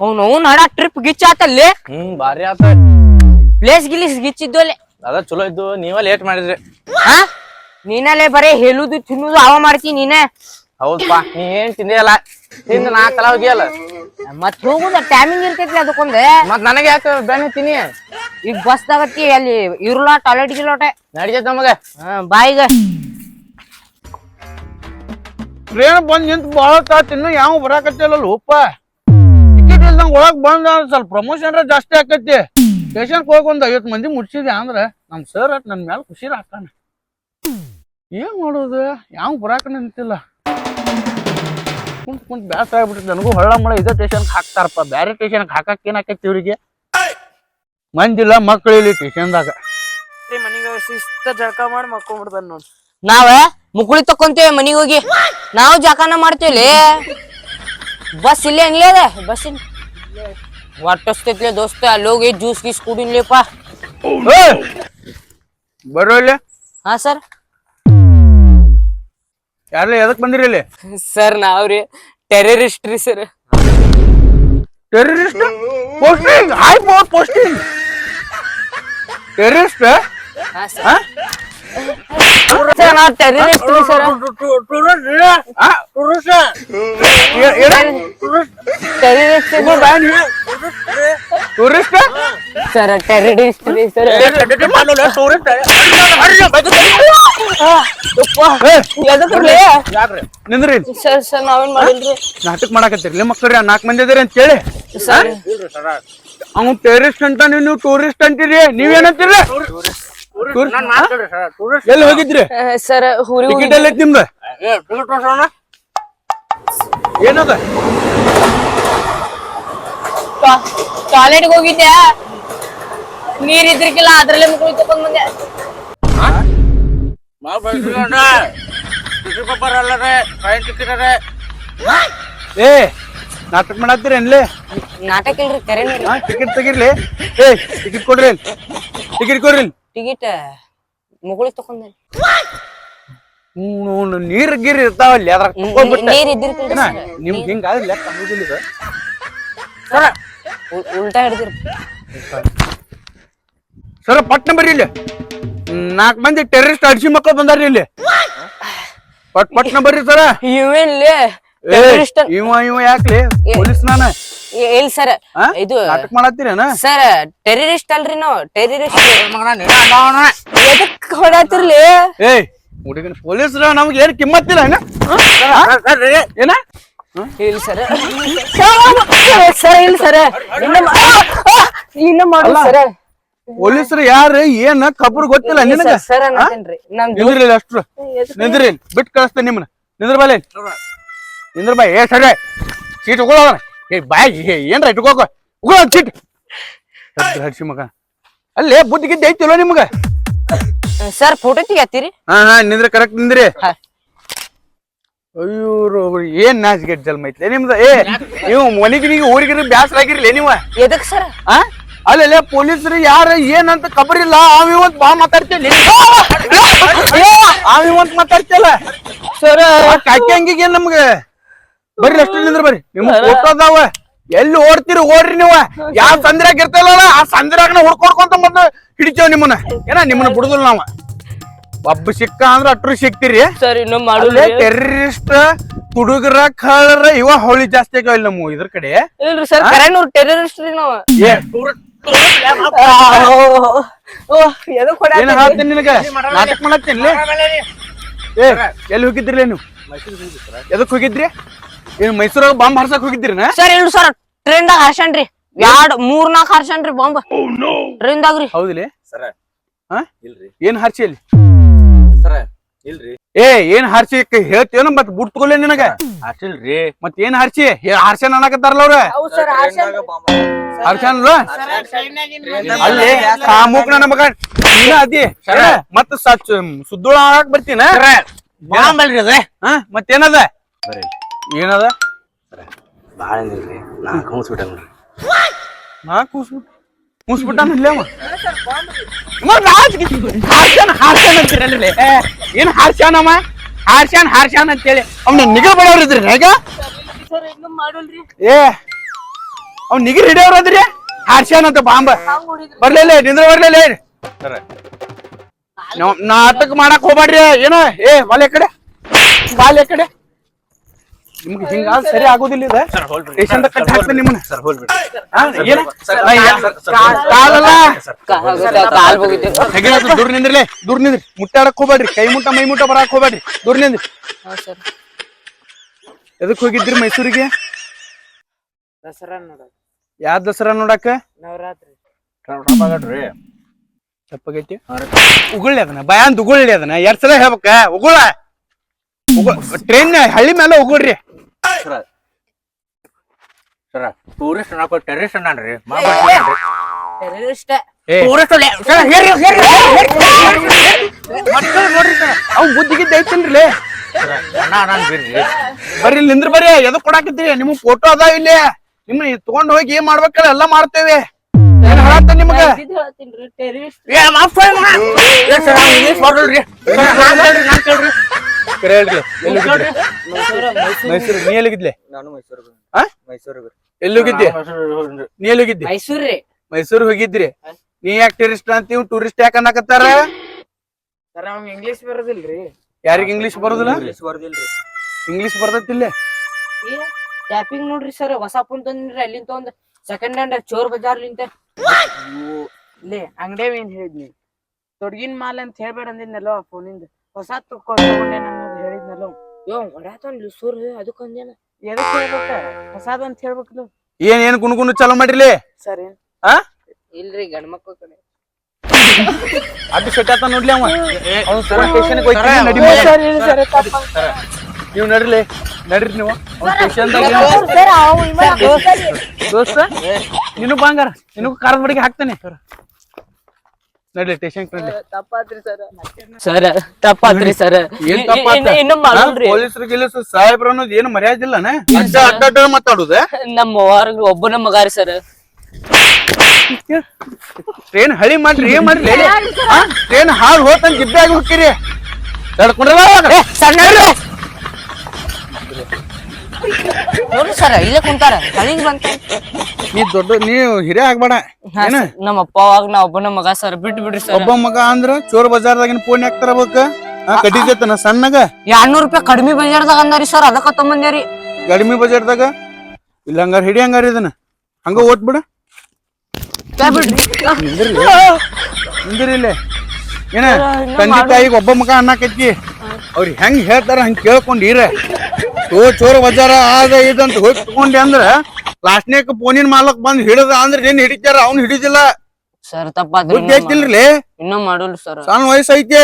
ಅವ್ನು ಅವ್ನು ಅಡ ಟ್ರಿಪ್ ಗಿಚ್ಚಾತಲ್ಲಿ ಹ್ಮ್ ಬಾರಿ ಆತ. ಪ್ಲೇಸ್ ಗಿಲಿಸ್ ಗಿಚ್ಚಿದ್ದೋಲೆ. ಅದ ಚಲೋ ಇದ್ದು ನೀವ ಲೇಟ್ ಮಾಡಿದ್ರಿ. ಹಾ? ನೀನಲ್ಲೇ ಬರೇ ಹೇಳುದು ತಿನ್ನುದು ಅವ ಮಾಡ್ತಿ ನೀನೇ. ಹೌದಪ್ಪ ನೀ ಏನ್ ತಿಂದಿಯಲ್ಲ? ತಿಂದ ನಾ ಕಲ ಹೋಗಿಯಲ್ಲ. ಮತ್ ಹೋಗುದ ಟೈಮಿಂಗ್ ಇರ್ತೈತಿ ಅದಕ್ಕೊಂದೆ ಮತ್ ನನಗೆ ಯಾಕೆ ತಿನಿ ತಿನ್ನಿ? ಈಗ ಬಸ್ದಾಗತ್ತಿ ಅಲ್ಲಿ ಇರುಲಾ ಟಾಯ್ಲೆಟ್ ಗಿಲೋಟೆ ನಡಿತೈತ್ ನಮಗ. ಹಾ ಬಾಯಿಗ ಟ್ರೇನ್ ಬಂದ್ ನಿಂತ ಬಾಳ ತಿನ್ನು ಇನ್ನು ಯಾವ ಬರಾಕತ್ತಿಲ್ಲ ಉಪ್ಪ. ಇಲ್ದಂಗ ಒಳಗ್ ಬಂದ ಸ್ವಲ್ಪ ಪ್ರಮೋಷನ್ ಜಾಸ್ತಿ ಆಕತಿ. ಸ್ಟೇಷನ್ ಹೋಗಿ ಒಂದ್ ಐವತ್ ಮಂದಿ ಮುಟ್ಸಿದ್ಯಾ ಅಂದ್ರ ನಮ್ ಸರ್ ನನ್ ಮ್ಯಾಲ ಖುಷಿ ಹಾಕಾನ ಏನ್ ಮಾಡೋದು? ಯಾವ ಬರಾಕ ನಿಂತಿಲ್ಲ. ಕುಂತ್ ಕುಂತ್ ಬ್ಯಾಸ ಆಗ್ಬಿಟ್ಟು ನನಗೂ ಹೊಳ್ಳ ಮಳೆ ಇದೇ ಸ್ಟೇಷನ್ ಹಾಕ್ತಾರಪ್ಪ. ಬ್ಯಾರೆ ಸ್ಟೇಷನ್ ಹಾಕಕ್ ಏನ್ ಆಕೈತಿ ಇವ್ರಿಗೆ? ಮಂದಿಲ್ಲ ಮಕ್ಳು ಇಲ್ಲಿ ಸ್ಟೇಷನ್ದಾಗ ಮನಿಗೆ ಶಿಸ್ತ ಜಳಕ ಮಾಡಿ ಮಕ್ಕೊಂಡ್ಬಿಡ್ತಾನ ನೋಡ್. ನಾವ ಮುಕುಳಿ ತಕೊಂತೇವೆ ಮನಿಗ್ ಹೋಗಿ. ನಾವು ಜಾಕಾನ ಮಾಡ್ತೇವಲ್ಲಿ ಬಸ್ ಇಲ್ಲೇ ಹಂಗ್ಲೇ ಅದ ಬಸ್ ಒಟ್ಟಸ್ತೈತ್ಲೆ ದೋಸ್ತ ಅಲ್ಲೋಗಿ ಹೋಗಿ ಜ್ಯೂಸ್ ಗೀಸ್ ಕುಡಿನ್ಲೇಪ ಬರೋ ಇಲ್ಲಿ ಹಾ ಸರ್ ಯಾರಲ್ಲ ಎದಕ್ ಬಂದಿರಿ ಇಲ್ಲಿ ಸರ್ ನಾವ್ರಿ ಟೆರರಿಸ್ಟ್ ರೀ ಸರ್ ಟೆರರಿಸ್ಟ್ ಪೋಸ್ಟಿಂಗ್ ಹೈ ಪೋಸ್ಟಿಂಗ್ ಟೆರರಿಸ್ಟ್ ಹಾ ಸರ್ ನಾವ್ ಟೆರರಿಸ್ಟ್ ರೀ sir terrorist tourist sir. Terrorist ರೀ ಸರ್. ಯಾಕ್ರಿ? ನಿಂದ್ರಿ. ಸರ್ ಸರ್ ನಾವೇನ್ ಮಾಡಿದ್ರಿ ನಾಟಕ ಮಾಡಾಕತ್ತೀರಿ. ನಿಮ್ಮ ಮಕ್ಕಳ್ರಿ ನಾಲ್ಕು ಮಂದಿ ಅದಿರಿ ಅಂತ ಹೇಳಿ. ಸರ್. ಅವ್ನು ಟೆರರಿಸ್ಟ್ ಅಂತ ನೀವು ಟೂರಿಸ್ಟ್ ಅಂತೀರಿ. ನೀವೇನಂತೀರಿ? ಎಲ್ಲಿ ಹೋಗಿದ್ರಿ? ಸರ್ ಹುರಿ ಟಿಕೆಟ್ ಎಲ್ಲ ನಿಮ್ದು? ಏನದ? ಟಾಯ್ಲೆಟ್ಗೆ ಹೋಗಿದ್ದೆ. ನೀರ್ ಇದ್ರಿಕಿಲ್ಲ ಅದ್ರಲ್ಲೇ ಮುಕ್ಳು ತಕೊಂಡ್ ಬಂದೆ. ಏ ನಾಟಕ ಮಾಡತ್ತೀರಿ ಏನ್ಲಿ? ನಾಟಕ ಇಲ್ರಿ ಕರೆ ಟಿಕೆಟ್ ತೆಗಿರ್ಲಿ? ಏ ಟಿಕೆಟ್ ಕೊಡ್ರಿ ಟಿಕೆಟ್ ಕೊಡ್ರಿ ಟಿಕೆಟ್ ಮುಗುಳಿ ತಕೊಂಡೆ ಹ್ಮ್ ನೀರ್ ಗೀರ್ ಇರ್ತಾವಲ್ಲಿ ಅದ್ರಾಗ ತಗೊಂಡ್ಬಿಟ್ಟೆ. ನೀರ್ ಇದ್ದಿರ್ಕಿಲ್ರಿ ಏನ? ಸರ್. ನಿಮ್ಗ್ ಹಿಂಗಾದ್ರೆ ಲೆಕ್ಕ ಆಗುದಿಲ್ಲ ಇದು. ಉಲ್- ಉಲ್ಟಾ ಹಿಡ್ದಿರ್. ಸರ ಪಟ್ನ ಬರ್ರಿ ಇಲ್ಲಿ. ನಾಲ್ಕು ಮಂದಿ ಟೆರರಿಸ್ಟ್ ಅಡ್ಸಿ ಮಕ್ಕಳು ಬಂದಾರ್ರಿ ಇಲ್ಲಿ. ಪಟ್ ಪಟ್ನ ಬರ್ರಿ ಸರ. ಇವೇನ್ಲಿ ಟೆರರಿಸ್ಟ್ ಇವ ಇವ ಯಾಕ್ಲಿ ಪೊಲೀಸ್ ನಾನ ಇಲ್ಲ ಸರ್? ಇದು ನಾಟಕ ಮಾಡತ್ತೀರೇನ? ಸರ್ ಟೆರರಿಸ್ಟ್ ಅಲ್ರಿ ನಾವು. ಟೆರರಿಸ್ಟ್ ಎದಕ್ ಹೊಡತಿರ್ಲಿ ಹುಡುಗನ ಪೊಲೀಸ್ರ ನಮ್ಗೆ ಏನ್ ಕಿಮ್ಮತ್ತಿಲ್ಲ ಏನ? ಇಲ್ಲ ಸರ್. ಸರ್ ಇಲ್ಲ ಸರ್. ಇನ್ನ ಮಾ- ಆ, ಸರ್. ಪೊಲೀಸ್ರು ಯಾರು ಏನ ಕಬ್ರು ಗೊತ್ತಿಲ್ಲ ನಿನಗ? ನಿಂದ್ರಿ ಅಷ್ಟು. ಅಷ್ಟ್ರು ನಿಂದ್ರಿ ಬಿಟ್ಟು ಬಿಟ್ ಕಳಿಸ್ತೇನೆ ನಿಮ್ಮನ್ನ ನಿಂದ್ರ ಬಾಲೆ ನಿಂದ್ರ ಬಾಯ್ ಏ ಸರಿ. ಸೀಟ್ ಉಗೋಣ ಏ ಬಾಯ್ ಏ ಏನ್ರ ಇಟ್ಕೋಕೋ ಉಗೋ ಸೀಟ್. ಹಡ್ಸಿ ಮಗ. ಅಲ್ಲೇ ಬುದ್ಧಿ ಗಿದ್ದ ಐತಿಲ್ವ ನಿಮ್ಗ? ಸರ್ ಫೋಟೋ ತೆಗಿಯತ್ತೀರಿ? ಹಾ ಹಾ ನಿಂದ್ರ ಕರೆಕ್ಟ್ ನಿಂದ್ರಿ. ಹಾ. ಅಯ್ಯೋ ರೋ- ಏನ್ ನಾಚಿಗೆಟ್ ಜಲ್ಮ ಐತ್ಲೆ ನಿಮ್ದ? ಏ ನೀವು ಮನಿಗಿನಿಗೆ ಊರಿಗಿರಿ ಬ್ಯಾಸರ ಆಗಿರ್ಲಿ ನೀವ. ಎದಕ್ ಸರ್? ಆ? ಅಲ್ಲೇ ಪೊಲೀಸರು ಯಾರ ಏನಂತ ಕಬರಿಲ್ಲ. ಆವಿವಂತ ಇವತ್ ಬಾ ಮಾತಾಡ್ತೇನೆ. ಆವಿವಂತ ಮಾತಾಡ್ತಿಯಲ್ಲ? ಮಾತಾಡ್ತಿಲ್ಲ ಸರ್ ಕಾಕಿ ಹಂಗಿಗೆ ನಮ್ಗೆ? ಬರ್ರಿ ಅಷ್ಟು ನಿಂದ್ರ ಬರ್ರಿ. ನಿಮ್ ಫೋಟೋ ಅದಾವ ಎಲ್ಲಿ ಓಡ್ತೀರಿ ಓಡ್ರಿ ನೀವ. ಯಾವ ಸಂದ್ರಾಗ ಇರ್ತಲ್ಲ ಆ ಸಂದ್ರಾಗನ ಹುಡ್ಕೊಡ್ಕೊಂತ ಮೊದ್ಲು ಹಿಡಿತೇವ್ ನಿಮ್ಮನ್ನ. ಏನ ನಿಮ್ಮನ್ನ ಬಿಡುದಿಲ್ಲ ನಾವ? ಒಬ್ಬ ಸಿಕ್ಕ ಅಂದ್ರ ಅಟ್ರು ಸಿಕ್ತಿರಿ. ಸರಿ ಅಲ್ಲೇ ಟೆರರಿಸ್ಟ್ ಹುಡುಗರ ಕಳ್ಳರ ಇವ ಹೊಳಿ ಜಾಸ್ತಿ ಆಗ್ಯಾವ ಇಲ್ಲ ನಮ್ಮ ಇದ್ರ ಕಡೆ. ಇಲ್ರಿ ಸರ್ ಕರೆನೂರ್ ಟೆರರಿಸ್ಟ್ ರೀ ನಾವು. ಏ ಎದಕ್ ಏನ್ ಹೇಳ್ತೀನಿ ನಿನಗ? ನಾಟಕ ಮಾಡತ್ತೀನಿ ಏ ಎಲ್ಲಿ ಹೋಗಿದ್ರಿ ನೀವು? ಎದಕ್ ಹೋಗಿದ್ರಿ? ಏನ್ ಮೈಸೂರಾಗ ಬಾಂಬ್ ಹಾರ್ಸಕ್ ಹೋಗಿದ್ದೀರಿ ಸರ್ ಇಲ್ರಿ ಸರ್. ಟ್ರೈನ್ದಾಗ ಹಾರ್ಸನ್ರಿ ಎರಡ್ ಮೂರ್ ನಾಲ್ಕು ಹಾರ್ಸನ್ರಿ ಬಾಂಬ್ ಟ್ರೈನ್ದಾಗ್ರಿ ಹೌದಿಲ್ಲ? ಸರ. ಹಾ? ಇಲ್ರಿ. ಏನ್ ಹಾರ್ಸಿ ಅಲ್ಲಿ? ಸರ ಇಲ್ರಿ. ಏ ಏನ್ ಹರ್ಸಿ? ಹೇಳ್ತೇನು ಮತ್ ಬುಟ್ ತಗೊಳ್ಳೆ ನಿನಗ. ಹಾರ್ಸಿಲ್ರಿ. ಮತ್ ಏನ್ ಹಾರ್ಸಿ? ಹಾರ್ಸನ್ ಅನ್ನಕತ್ತಾರಲ್ಲ ಅವ್ರ. ಹಾರ್ಸನ್ಲ ಅಲ್ಲಿ ಕಾಮುಕ್ ನನ್ನ ಮಗ. ನೀನ ಅದಿ. ಮತ್ ಸುದ್ದೋಳ ಆಗಕ್ ಬರ್ತೀನ? ಅದ. ಹಾ ಮತ್ತೇನದ? ಬರ್ರಿ ಏನದ? ಭಾಳ ಏನಿಲ್ರಿ ನಾ ಕೌನ್ಸ್ಬಿಟ್ಟೆ ನೋಡ್ರಿ. ನಾ ಕೂಸ್ಬಿಟ್ಟು ಕೂಸ್ಬಿಟ್ಟಾನ ಇಲ್ಲೇ ಅವ ಮತ್ತ್ ನಾಚಿಕೆ. ಹಾರ್ಸ್ಯಾನ ಹಾರ್ಸ್ಯಾನ ಅಂತೀರಲ್ಲ ಏನ್ ಹಾರ್ಸ್ಯಾನಮ್ಮ ಹಾರ್ಸ್ಯಾನ್ ಹಾರ್ಸ್ಯಾನ್ ಅಂತೇಳಿ. ಅವ್ನ ನಿಗರ್ ಬಡವ್ರ ಇದ್ರಿ ಹೇಗ? ಏ ಅವ್ನ್ ಅದ್ರಿ? ಹಾರ್ಸ್ಯಾನ್ ಹಾರ್ಸ್ಯಾನಂತ ಬಾಂಬ. ಬರ್ಲಿಲ್ಲ ನಿಂದ್ರ ಬರ್ಲಿಲ್ಲ ನಾವ್ ನಾಟಕ ಮಾಡಕ್ ಹೋಗ್ಬೇಡ್ರಿ ಏನೋ? ಏ ಬಾಲ್ಯ ಕಡೆ. ಬಾಲ್ಯ ಕಡೆ. ನಿಮ್ಗೆ ಹಿಂಗ ಸರಿ ಆಗೋದಿಲ್ಲ ಇದ ಸ್ಟೇಷನ್ ಕಟ್ ಹಾಕ್ತೇನೆ ನಿಮ್ಮನ್ನ ಸರ್ ಕಾ- ಕಾಲಲ್ಲ ಕಾಲ್ ಹೋಗಿದ್ದೆ ತೆಗಿಲಾಕ ದೂರ ನಿಂದ್ರಲೇ ದೂರ ನಿಂದ್ರಿ ಮುಟ್ಟಾಡಕ್ ಹೋಗ್ಬೇಡ್ರಿ ಕೈ ಮುಟ್ಟ ಮೈ ಮುಟ್ಟ ಬರಾಕ್ ಹೋಗ್ಬೇಡ್ರಿ ದೂರ ನಿಂದ್ರಿ ಸರ್ ಎದಕ್ ಹೋಗಿದ್ರಿ ಮೈಸೂರಿಗೆ ದಸರಾ ನೋಡಕ್ ಯಾವ ದಸರಾ ನೋಡಕ ನವರಾತ್ರಿ ತಪ್ಪಾಗೈತಿ ಉಗುಳ್ಳಿ ಅದನ್ನ ಭಯಾಂದ್ ಉಗುಳ್ಳಿ ಅದನ್ನ ಎರಡ್ ಸಲ ಹೇಳ್ಬೇಕ ಉಗುಳ ಟ್ರೈನ್ ಹಳ್ಳಿ ಮೇಲೆ ಉಗುಳ್ರಿ ಸರ ಟೂರಿಸ್ಟ್ ಅನ್ನಕೋ ಟೆರರಿಸ್ಟ್ ಅನ್ನಾನ್ರಿ ಟೆರರಿಸ್ಟ್ ಏ ಟೂರಿಸ್ಟ್ ನೋಡ್ರಿ ಅವ್ ಬುದ್ಧಿಗಿದ್ದ ಬಿಡ್ರಿ ಬರ್ರಿ ನಿಂದ್ರ ಬರ್ರಿ ಎದಕ್ ಕೊಡಾಕತ್ತೀರಿ ನಿಮ್ಗ್ ಫೋಟೋ ಅದಾವ ಇಲ್ಲಿ ನಿಮ್ಮ ಇದ್ ತಗೊಂಡ್ ಹೋಗಿ ಏನ್ ಮಾಡ್ಬೇಕಲ್ಲ ಎಲ್ಲಾ ಮಾಡ್ತೇವೆ ಏನ್ ಹೇಳತ್ತ ನಿಮ್ಗ ಏ ಮಾಫ್ ಸರ್ ಇಂಗ್ಲಿಷ್ ನಾನು ಕೇಳ್ರಿ ಕರೆ ಹೇಳ್ರಿ ಮೈಸೂರು ನೀ ಎಲ್ಲಿಗಿದ್ಲೆ ನಾನು ಮೈಸೂರು ಹಾ ಮೈಸೂರಿಗೆ ಎಲ್ಲಿ ಹೋಗಿದ್ದೆ? ನೀ ಎಲ್ಲಿ ಹೋಗಿದ್ದಿ? ಮೈಸೂರ್ ರೀ. ಮೈಸೂರ್ ಹೋಗಿದ್ರಿ. ನೀ ಯಾಕೆ ಟೂರಿಸ್ಟ್ ಅಂತೀವ್ ಟೂರಿಸ್ಟ್ ಯಾಕೆ ಅನ್ನಕತ್ತಾರ? ಸರ್ ಅವ್ನ್ ಇಂಗ್ಲಿಷ್ ಬರೋದಿಲ್ರಿ. ಯಾರಿಗ ಇಂಗ್ಲಿಷ್ ಬರೋದಿಲ್ಲ? ಇಂಗ್ಲಿಷ್ ಬರ್ದಿಲ್ರಿ. ಇಂಗ್ಲಿಷ್ ಬರ್ತೈತಿಲ್ಲ ಟ್ಯಾಪಿಂಗ್ ನೋಡ್ರಿ ಸರ್ ಹೊಸ ಫೋನ್ ತಂದ್ರಿ ಅಲ್ಲಿಂದ ಒಂದ್ ಸೆಕೆಂಡ್ ಹ್ಯಾಂಡ್ ಚೋರ್ ಬಜಾರ್ ಲಿಂತ ಲೇ ಅಂಗಡಿ ಏನ್ ಹೇಳಿದ್ನಿ? ತೊಡಗಿನ ಮಾಲ್ ಅಂತ ಹೇಳ್ಬೇಡ ಅಂದಿದ್ನಲ್ಲೋ ಫೋನಿಂದ ಹೊಸ ತಗೊಂಡೆ ಹೇಳಿದ್ನಲ್ಲೋ ಯೋ ಹೊಡ್ಯಾತನ್ ಸೂರ್ ಅದಕ್ಕೊಂದೇನ ಎದಕ್ಕೆ ಹೇಳ್ಬೇಕ? ಪ್ರಸಾದ ಅಂತ ಹೇಳ್ಬೇಕಲ್ಲ ಏನ್ ಏನ್ ಗುಣಗುಣ ಚಾಲೂ ಮಾಡಿರ್ಲಿ? ಸರಿ. ಆ? ಇಲ್ರಿ ಗಂಡ್ ಕಡೆ. ಅಡ್ಡ ಸೆಟ್ಟಾತ ನೋಡ್ಲಿ ಅವ. ಅವ್ನ್ ಸರ ಸ್ಟೇಷನ್ ನಡಿ ನೀವು ನಡ್ರಿ ನಡ್ರಿ ನೀವು. ದೋಸ್ತ. ಬಂಗಾರ ನಿನಗೂ ಕಾರದ ಬಡಿಗೆ ಹಾಕ್ತಾನೆ. ನಡ್ಲಿ ಟೇಷನ್ ನಡ್ಲಿ ಸರ್ ತಪ್ಪಾತ್ರಿ ಸರ್. ಏನ್ ತಪ್ಪಾತ ಇನ್ನು ಮಾಡಲ್ರಿ ಪೊಲೀಸರು ಗಿಲೀಸರು ಸಾಹೇಬ್ರ ಅನ್ನೋದು ಏನು ಮರ್ಯಾದಿಲ್ಲನ ಅಡ್ಡ ಅಡ್ಡ ಮಾತಾಡುದ? ನಮ್ಮ ವಾರ್ಗ್ ಒಬ್ಬನ ಮಗಾರಿ ಸರ್. ಟ್ರೈನ್ ಹಳಿ ಮಾಡ್ರಿ ಏನ್ ಮಾಡ್ರಿ? ಟ್ರೈನ್ ಹಾಳು ಹೋತಂಗ ಆಗಿ ಹೋಗ್ತೀರಿ? ತಡ್ಕೊಂಡ್ರಲ್ಲ ನೋಡ್ರಿ ಸರ್ ಇಲ್ಲೇ ಕುಂತಾರ. ಕಳಿಂಗ್ ಬಂತ. ನೀ ದೊಡ್ಡ ನೀವು ಹಿರಿಯ ಆಗ್ಬೇಡ. ಏನ? ನಮ್ಮ ಅಪ್ಪ ಅವಾಗ ನಾ ಒಬ್ಬನ ಮಗ ಸರ್ ಬಿಟ್ಟು ಬಿಡ್ರಿ ಸರ್. ಒಬ್ಬ ಮಗ ಅಂದ್ರ ಚೋರ್ ಬಜಾರ್ದಾಗಿನ ಫೋನ್ ಯಾಕೆ ತರಬೇಕ? ಕಟ್ಟಿಜೇತನ ಸಣ್ಣಗ? ಎರಡ್ನೂರ್ ರೂಪಾಯಿ ಕಡಿಮೆ ಬಜಾರ್ದಾಗ ಅಂದಾರಿ ಸರ್ ಅದಕ್ಕ ತಮ್ಮಂದ್ಯಾರಿ ಕಡಿಮೆ ಬಜಾರ್ದಾಗ? ಇಲ್ಲ ಹಂಗಾರ ಹಿಡಿ ಹಂಗಾರ ಇದನ್ನ. ಹಂಗ ಓಟ್ ಬಿಡ. ಬಿಡ್ರಿ. ನಿಂದಿರಿ. ಇಲ್ಲೇ. ಏನ? ತಂದೆ ತಾಯಿಗೆ ಒಬ್ಬ ಮಗ ಅನ್ನಕತ್ತಿ. ಅವ್ರಿಗೆ ಹೆಂಗ್ ಹೇಳ್ತಾರ ಹಂಗ ಕೇಳ್ಕೊಂಡು ಇರ. ಓ ಚೋರ್ ಬಜಾರ ಆದ ಇದಂತ ಹೋಗಿ ತಗೊಂಡೆ ಅಂದ್ರ ಲಾಸ್ಟ್ನೇಕ ಫೋನಿನ್ ಮಾಲಕ್ ಬಂದ್ ಹಿಡಿದ ಅಂದ್ರೆ ಏನ್ ಹಿಡಿತಾರ ಅವ್ನ್ ಹಿಡಿದಿಲ್ಲ. ಸರ್ ತಪ್ಪಾದ್ರಿ ಬುದ್ಧಿ ಐತಿಲ್ರಿ ಇನ್ನೂ ಸರ್. ಸಣ್ಣ ವಯಸ್ಸು ಐತಿ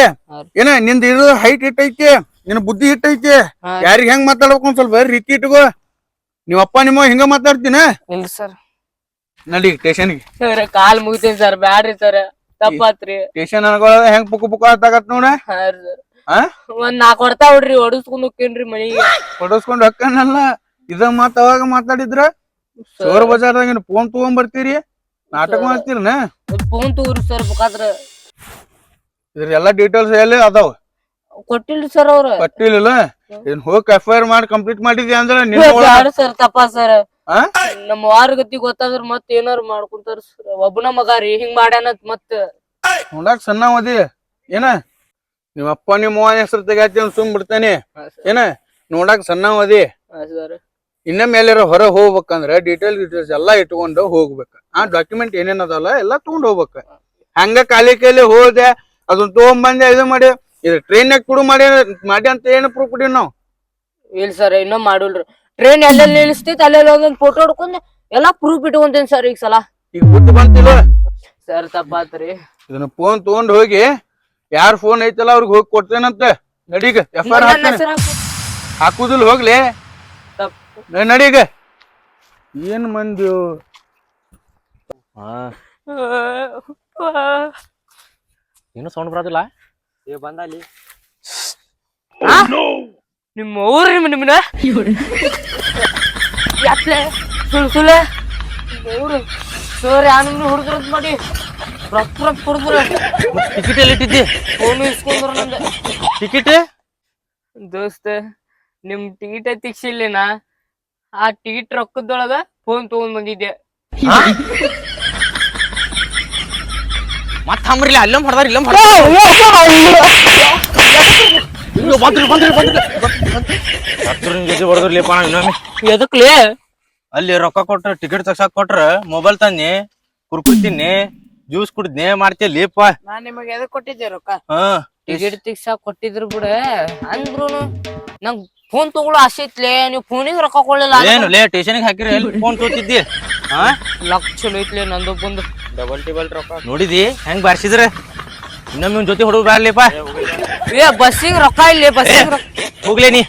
ಏನ ನಿಂದ ಇರೋ ಹೈಟ್ ಇಟ್ಟೈತಿ ನಿನ್ ಬುದ್ಧಿ ಇಟ್ ಐತೆ ಯಾರಿಗ ಹೆಂಗ್ ಮಾತಾಡ್ಬೇಕು ಒಂದ್ ಸ್ವಲ್ಪ ರೀತಿ ಇಟ್ಕೋ. ನೀವ್ ಅಪ್ಪ ನಿಮ್ಮ ಹಿಂಗ ಮಾತಾಡ್ತೀನ? ಇಲ್ಲ ಸರ್. ನಡಿ ಸ್ಟೇಷನ್ಗೆ ಸರ್ ಕಾಲ್ ಮುಗಿತೀನಿ ಸರ್ ಬ್ಯಾಡ್ರಿ ಸರ್. ತಪ್ಪಾತ್ರಿ. ಸ್ಟೇಷನ್ ಅನ್ಕೊಳ ಹೆಂಗ್ ಪುಕ್ ಪುಕ್ಕ ಆತಾಗತ್ ನೋಡ. ಹಾ ಸರ್. ಒಂದ್ ಕೊಡ್ತಾ ಹೊಡ್ತಾ ಹೊಡ್ರಿ ಹೊಡಸ್ಕೊಂಡ್ ಹೋಗ್ತೇನ್ರಿ ಮನಿಗೆ. ಹೊಡಸ್ಕೊಂಡ್ ಹಕ್ಕನಲ್ಲ ಇದ ಮತ್ತ ಅವಾಗ ಮಾತಾಡಿದ್ರ? ಸೋರ್ ಬಜಾರ್ದಾಗ ಫೋನ್ ತಗೊಂಡ್ ಬರ್ತೀರಿ ನಾಟಕ ಮಾಡ್ತೀರನ? ಫೋನ್ ತಗೋರಿ ಸರ್ ಬೇಕಾದ್ರ. ಇದ್ರ ಎಲ್ಲಾ ಡೀಟೇಲ್ಸ್ ಎಲ್ಲಿ ಅದಾವ? ಕೊಟ್ಟಿಲ್ಲ ಸರ್ ಅವ್ರ. ಕೊಟ್ಟಿಲ್ಲ ಏನ್ ಹೋಗಿ ಎಫ್ ಐ ಆರ್ ಮಾಡಿ ಕಂಪ್ಲೀಟ್ ಮಾಡಿದ್ಯಾ ಅಂದ್ರ ಸರ್ ತಪ್ಪ ಸರ್? ನಮ್ಮ ವಾರ ಗತಿ ಗೊತ್ತಾದ್ರ ಮತ್ ಏನಾರ ಮಾಡ್ಕೊಂತಾರ ಒಬ್ಬನ ಮಗ ರೀ ಹಿಂಗ್ ಮಾಡ್ಯಾನ ಮತ್ ನೋಡಾಕ್ ಸಣ್ಣ ಓದಿ ಏನ? ನಿಮ್ಮ ಅಪ್ಪ ನಿಮ್ಮ ಹೆಸರು ತೆಗಾತಿ ಅಂತ ಸುಮ್ ಬಿಡ್ತಾನೆ ಏನ? ನೋಡಾಕ ಸಣ್ಣ ಓದಿ ಸರ್. ಇನ್ನ ಮೇಲೆ ಹೊರ ಹೋಗ್ಬೇಕಂದ್ರ ಡೀಟೇಲ್ ಡೀಟೇಲ್ಸ್ ಎಲ್ಲಾ ಇಟ್ಕೊಂಡು ಹೋಗ್ಬೇಕ. ಆ ಡಾಕ್ಯುಮೆಂಟ್ ಏನೇನ್ ಅದಲ್ಲ ಎಲ್ಲಾ ತಗೊಂಡ್ ಹೋಗ್ಬೇಕ. ಹಂಗ ಕಾಲಿ ಕೈಲಿ ಹೋದೆ ಅದನ್ನ ತಗೊಂಬಂದೆ ಇದು ಮಾಡಿ ಇದು ಟ್ರೈನ್ ಕುಡು ಮಾಡಿ ಮಾಡಿ ಅಂತ ಏನು ಪ್ರೂಫ್ ಕೊಡಿ ನಾವು? ಇಲ್ಲ ಸರ್ ಇನ್ನೂ ಮಾಡಿಲ್ರಿ. ಟ್ರೈನ್ ಎಲ್ಲೆಲ್ಲಿ ನಿಲ್ಲಿಸ್ತೈತಿ ಅಲ್ಲೆಲ್ಲ ಒಂದೊಂದು ಫೋಟೋ ಹೊಡ್ಕೊಂಡು ಎಲ್ಲಾ ಪ್ರೂಫ್ ಇಟ್ಕೊಂತೇನಿ ಸರ್ ಈಗ ಸಲ. ಈಗ ಬುದ್ಧಿ ಬಂತಿಲ್ಲ? ಸರ್ ತಪ್ಪಾತ್ರಿ. ಇದನ್ನ ಫೋನ್ ತಗೊಂಡ್ ಹೋಗಿ ಯಾರ್ ಫೋನ್ ಐತಲ್ಲ ಅವ್ರಿಗೆ ಹೋಗಿ ಕೊಡ್ತೇನಂತ? ನಡೀಗ ಎಫ್ ಆರ್. ಹಾಕುದಿಲ್ಲ ಹೋಗ್ಲಿ. ನಡೀಗ ಏನ್ ಮಂದಿ ಏನು ಸೌಂಡ್ ಬರೋದಿಲ್ಲ? ಏ ಬಂದ ಅಲ್ಲಿ. ನಿಮ್ಮ ಊರಿ ನಿಮ್ಮನ ಯಾತ್ಲೆ ಸುಳ್ ಸುಳ್ಳ ಊರು? ಸರ್ ಹುಡುಗ್ರದ್ ಮಾಡಿ. ರೊಕ್ಕ ಟಿಕೆಟ್ ಎಲ್ಲಿ ಇಟ್ಟಿದ್ದಿ ಫೋನ್ ಇಸ್ಕೊಂಡ್ರ ನಂದ ಟಿಕೆಟ್ ದೋಸ್ತ ನಿಮ್ ಟಿಕೆಟ್ ತಿಕ್ಸಿಲ್ಲಿನ ಆ ಟಿಕೆಟ್ ರೊಕ್ಕದೊಳಗ ಫೋನ್ ತಗೊಂಡ್ ಬಂದಿದ್ದೆ ಮತ್ ಹಂಬ್ರಿಲ್ಲ ಅಲ್ಲೇ ಹೊಡೆದಾರ ಇಲ್ಲ ಹೊಡೆದಾರ ಇಲ್ಲೋ ಬಂದ್ರಿ ಬಂದ್ರಿ ಬಂದ್ರಿ ಹತ್ರ ನಿಮ್ ಜೊತೆ ಹೊಡೆದ್ರಲಿಪ್ಪ ನಾವ್ ಇನ್ನೊಮ್ಮೆ ಎದಕ್ಲೇ ಅಲ್ಲಿ ರೊಕ್ಕ ಕೊಟ್ರ ಟಿಕೆಟ್ ತಗ್ಸಾಕ್ ಕೊಟ್ರ ಮೊಬೈಲ್ ತಂದಿ ಕುರ್ಕುರಿ ಜ್ಯೂಸ್ ಕುಡಿದ್ನಿ ಮಾಡ್ತೀಯ ಲೇಪ ನಾನ್ ನಿಮಗೆ ಎದಕ್ ಕೊಟ್ಟಿದ್ದೆ ರೊಕ್ಕ? ಹಾ. ಟಿಕೆಟ್ ತಿಕ್ಸ ಕೊಟ್ಟಿದ್ರು ಬಿಡ. ಅಂದ್ರುನು ನಂಗ್ ಫೋನ್ ತಗೊಳ್ಳೋ ಆಸೆ ಐತ್ಲೆ ನೀವ್ ಫೋನಿಗೆ ರೊಕ್ಕ ಕೊಡ್ಲಿಲ್ಲ ಏನು ಲೇ ಸ್ಟೇಷನ್ಗೆ ಹಾಕಿರಿ ಫೋನ್ ತೋತಿದ್ದಿ? ಹಾ? ಲಕ್ ಚಲೋ ಐತ್ಲೆ ನಂದು ಬಂದು. ಡಬಲ್ ಟೇಬಲ್ ರೊಕ್ಕ. ನೋಡಿದಿ? ಹೆಂಗ್ ಬಾರ್ಸಿದ್ರ? ಇನ್ನೊಮ್ಮೆ ಜೊತೆ ಹುಡುಗ ಬರ್ಲಿಪ್ಪ. ಏ ಬಸ್ಸಿಗೆ ರೊಕ್ಕ ಇಲ್ಲೇ ಬಸ್ಸಿಗೆ ಹೋಗ್ಲೇ ನೀ.